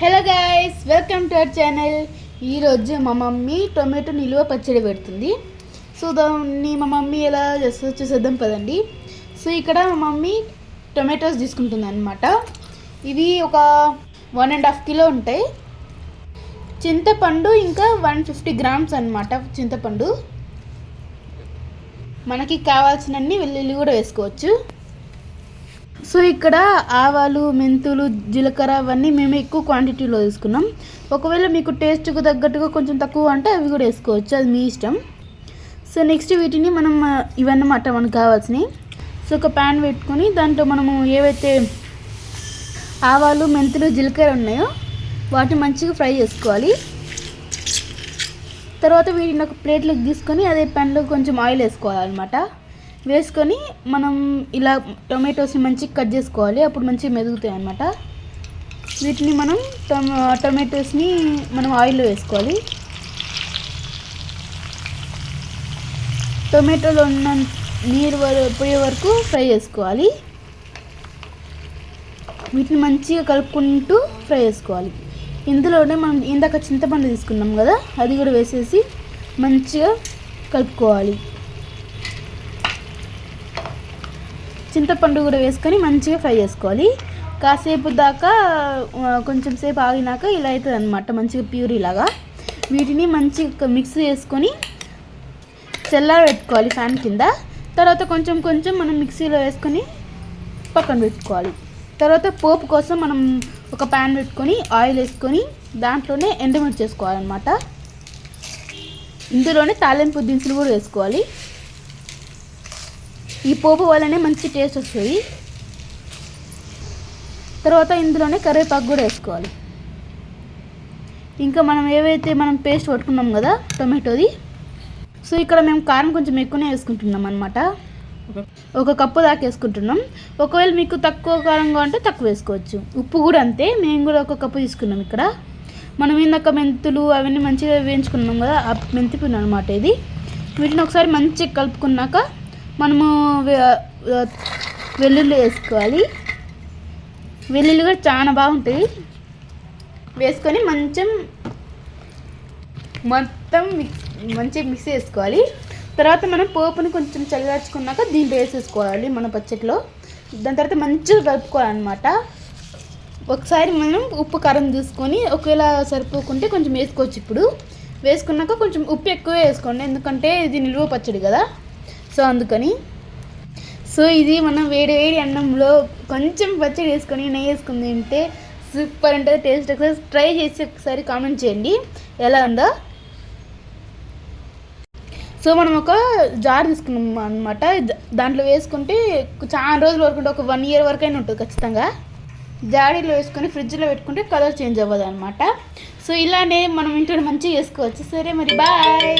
Hello guys welcome to our channel ఈరోజు మా mummy tomato నిలువ పచ్చడి పెడుతుంది. సో దాన్ని మా మమ్మీ ఎలా చేస్తుందో చూసేద్దాం పదండి. సో ఇక్కడ మా మమ్మీ టొమాటోస్ తీసుకుంటుంది అనమాట ఇవి ఒక వన్ అండ్ హాఫ్ కిలో ఉంటాయి. చింతపండు ఇంకా వన్ ఫిఫ్టీ గ్రామ్స్ అనమాట చింతపండు. మనకి కావాల్సినన్ని వెల్లుల్లి కూడా వేసుకోవచ్చు. సో ఇక్కడ ఆవాలు మెంతులు జీలకర్ర అవన్నీ మేము ఎక్కువ క్వాంటిటీలో తీసుకున్నాం ఒకవేళ మీకు టేస్ట్కు తగ్గట్టుగా కొంచెం తక్కువ అంటే అవి కూడా వేసుకోవచ్చు. అది మీ ఇష్టం. సో నెక్స్ట్ వీటిని మనం ఇవన్నమాట మనకు కావాల్సినవి. సో ఒక ప్యాన్ పెట్టుకొని దాంట్లో మనము ఏవైతే ఆవాలు మెంతులు జీలకర్ర ఉన్నాయో వాటిని మంచిగా ఫ్రై చేసుకోవాలి. తర్వాత వీటిని ఒక ప్లేట్లోకి తీసుకొని అదే ప్యాన్లో కొంచెం ఆయిల్ వేసుకోవాలన్నమాట. వేసుకొని మనం ఇలా టొమాటోస్ని మంచిగా కట్ చేసుకోవాలి. అప్పుడు మంచిగా మెదుగుతాయి అన్నమాట. వీటిని మనం టొమా టొమాటోస్ని మనం ఆయిల్లో వేసుకోవాలి. టొమాటోలో ఉన్న నీరు వర- పోయే వరకు ఫ్రై చేసుకోవాలి. వీటిని మంచిగా కలుపుకుంటూ ఫ్రై చేసుకోవాలి. ఇందులోనే మనం ఇందాక చింతపండు తీసుకున్నాం కదా అది కూడా వేసేసి మంచిగా కలుపుకోవాలి. చింతపండు కూడా వేసుకొని మంచిగా ఫ్రై చేసుకోవాలి. కాసేపు దాకా కొంచెం సేపు ఆగినాక ఇలా అవుతుంది అనమాట మంచిగా ప్యూరీలాగా వీటిని మంచిగా మిక్స్ చేసుకొని చల్లారబెట్టుకోవాలి ఫ్యాన్ కింద. తర్వాత కొంచెం కొంచెం మనం మిక్సీలో వేసుకొని పక్కన పెట్టుకోవాలి. తర్వాత పోపు కోసం మనం ఒక ప్యాన్ పెట్టుకొని ఆయిల్ వేసుకొని దాంట్లోనే ఎండమిర్చి చేసుకోవాలన్నమాట ఇందులోనే తాలింపు దినుసులు కూడా వేసుకోవాలి. ఈ పోపు వల్లనే మంచి టేస్ట్ వస్తుంది. తర్వాత ఇందులోనే కరివేపాకు కూడా వేసుకోవాలి. ఇంకా మనం ఏవైతే మనం పేస్ట్ పట్టుకున్నాం కదా టొమాటోది. సో ఇక్కడ మేము కారం కొంచెం ఎక్కువనే వేసుకుంటున్నాం అనమాట ఒక కప్పు దాకా వేసుకుంటున్నాం. ఒకవేళ మీకు తక్కువ కారంగా అంటే తక్కువ వేసుకోవచ్చు. ఉప్పు కూడా అంతే మేము కూడా ఒక కప్పు తీసుకున్నాం ఇక్కడ. మనం ఇందాక మెంతులు అవన్నీ మంచిగా వేయించుకున్నాం కదా ఆ మెంతి పిండి అనమాట ఇది. వీటిని ఒకసారి మంచిగా కలుపుకున్నాక మనము వెల్లుల్లి వేసుకోవాలి. వెల్లుల్లి కూడా చాలా బాగుంటుంది వేసుకొని మంచం మొత్తం మిక్స్ మంచిగా మిక్స్ చేసుకోవాలి. తర్వాత మనం పోపుని కొంచెం చల్లార్చుకున్నాక దీంట్లో వేసేసుకోవాలి మన పచ్చట్లో దాని తర్వాత మంచిగా కలుపుకోవాలన్నమాట. ఒకసారి మనం ఉప్పు కారం చూసుకొని ఒకవేళ సరిపోకుంటే కొంచెం వేసుకోవచ్చు ఇప్పుడు. వేసుకున్నాక కొంచెం ఉప్పు ఎక్కువ వేసుకోండి. ఎందుకంటే ఇది నిలువ పచ్చడి కదా. సో అందుకని సో ఇది మనం వేడి వేడి అన్నంలో కొంచెం పచ్చడి వేసుకొని నెయ్యి వేసుకుని తింటే సూపర్ ఉంటుంది టేస్ట్ ఒకసారి ట్రై చేసి ఒకసారి కామెంట్ చేయండి. ఎలా ఉందో. సో మనం ఒక జార్ తీసుకున్నాం అనమాట దాంట్లో వేసుకుంటే చాలా రోజుల వరకు ఒక వన్ ఇయర్ వరకు అయినా ఉంటుంది ఖచ్చితంగా. జాడీలో వేసుకొని ఫ్రిడ్జ్లో పెట్టుకుంటే కలర్ చేంజ్ అవ్వదు అనమాట సో ఇలానే మనం ఇంట్లో మంచిగా చేసుకోవచ్చు. సరే మరి బాయ్.